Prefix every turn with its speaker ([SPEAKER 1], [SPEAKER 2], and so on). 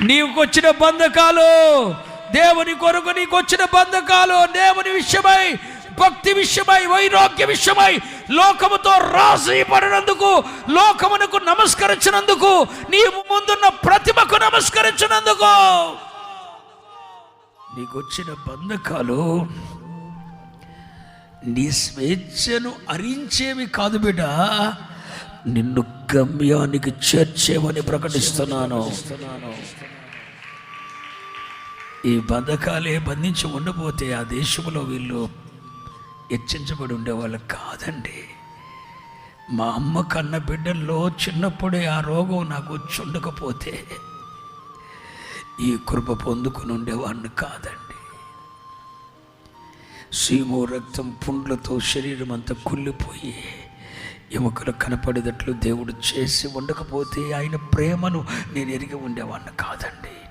[SPEAKER 1] నీకు వచ్చిన బంధకాలు దేవుని కొరకు నీకు వచ్చిన బంధకాలు దేవుని విషయమై భక్తి విషయమై వైరాగ్య విషయమై లోకముతో రాసి పడినందుకు లోకమునకు నమస్కరించినందుకు నీ ముందున్న ప్రతిమకు నమస్కరించినందుకు. నీకు వచ్చిన బంధకాలు నీ స్వేచ్ఛను అరించేవి కాదు బిడ్డ. నిన్ను గమ్యానికి చేర్చేవని ప్రకటిస్తున్నాను. ఈ బంధకాలే బంధించి ఉండబోతే ఆ దేశంలో వీళ్ళు హెచ్చించబడి ఉండేవాళ్ళు కాదండి. మా అమ్మ కన్న బిడ్డల్లో చిన్నప్పుడే ఆ రోగం నాకు వచ్చి ఉండకపోతే ఈ కృప పొందుకుని ఉండేవాడిని కాదండి. సీమో రక్తం పుండ్లతో శరీరం అంతా కుళ్ళిపోయి ఎముకలు కనపడేటట్లు దేవుడు చేసి ఉండకపోతే ఆయన ప్రేమను నేను ఎరిగి ఉండేవాడిని కాదండి.